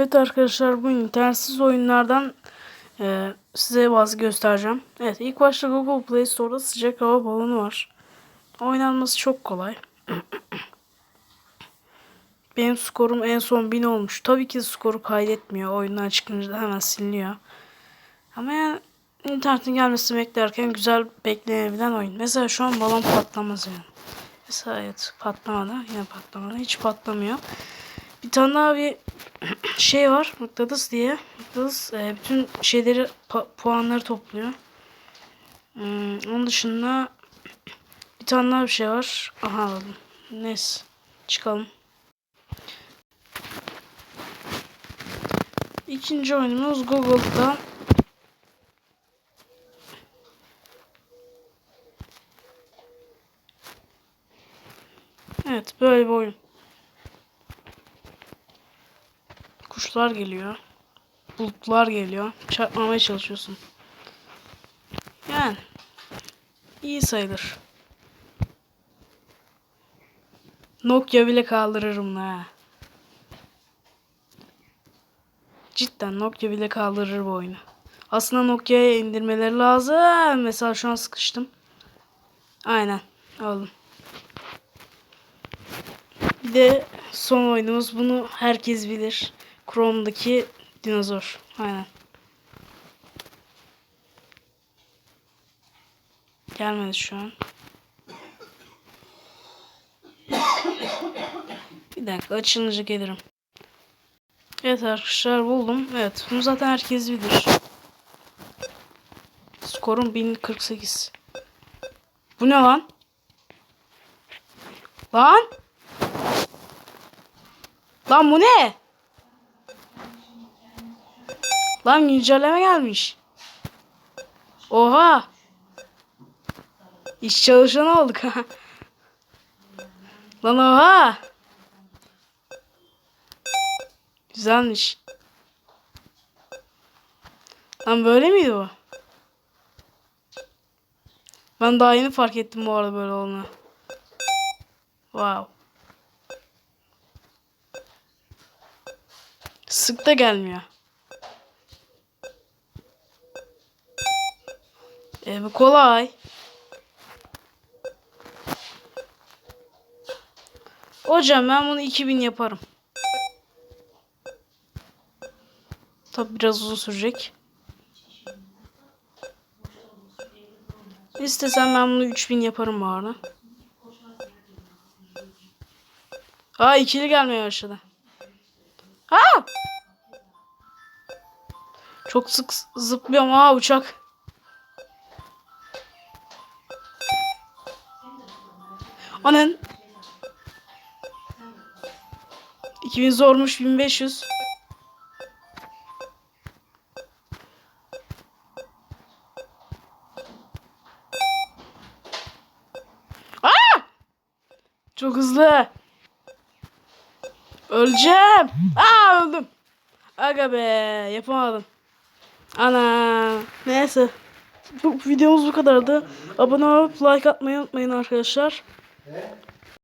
Evet arkadaşlar bu internetsiz oyunlardan e, size bazı göstereceğim. Evet ilk başta Google Play Store'da sıcak hava balonu var. Oynanması çok kolay. Benim skorum en son 1000 olmuş. Tabii ki skoru kaydetmiyor. Oyundan çıkınca da hemen siliniyor. Ama yani internetin gelmesini beklerken güzel beklenebilen oyun. Mesela şu an balon patlamaz yani. Mesela evet patlamadı. Yine patlamadı. Hiç patlamıyor. Bir tane daha bir şey var. Mıknatıs diye. Mıknatıs e, bütün şeyleri puanları topluyor. Hmm, onun dışında bir tane daha bir şey var. Aha aldım. Neyse. Çıkalım. İkinci oyunumuz Google'da Evet böyle bir oyun. Kuşlar geliyor. Bulutlar geliyor. Çarpmamaya çalışıyorsun. Yani iyi sayılır. Nokia bile kaldırırım ha. Cidden Nokia bile kaldırır bu oyunu. Aslında Nokia'ya indirmeleri lazım. Mesela şu an sıkıştım. Aynen. Aldım. Bir de son oyunumuz. Bunu herkes bilir. Chrome'daki dinozor. Aynen. Gelmedi şu an. Bir dakika açılınca gelirim. Evet arkadaşlar buldum. Evet bunu zaten herkes bilir. Skorum 1048. Bu ne lan? Lan? Lan bu ne? Lan güncelleme gelmiş. Oha. İş çalışanı olduk. Lan oha. Güzelmiş. Lan böyle miydi bu? Ben daha yeni fark ettim bu arada böyle olduğunu. Wow. Sık da gelmiyor. E bu kolay. Hocam ben bunu 2000 yaparım. Tabi biraz uzun sürecek. İstesem ben bunu 3000 yaparım arada. Aa ikili gelmeye başladı. Aa! Çok sık zıplıyorum. Aa uçak. Anan. 2000 zormuş 1500. Aa! Çok hızlı. Öleceğim. Aa öldüm. Aga be yapamadım. Ana. Neyse. Bu videomuz bu kadardı. Abone olup like atmayı unutmayın arkadaşlar. 네.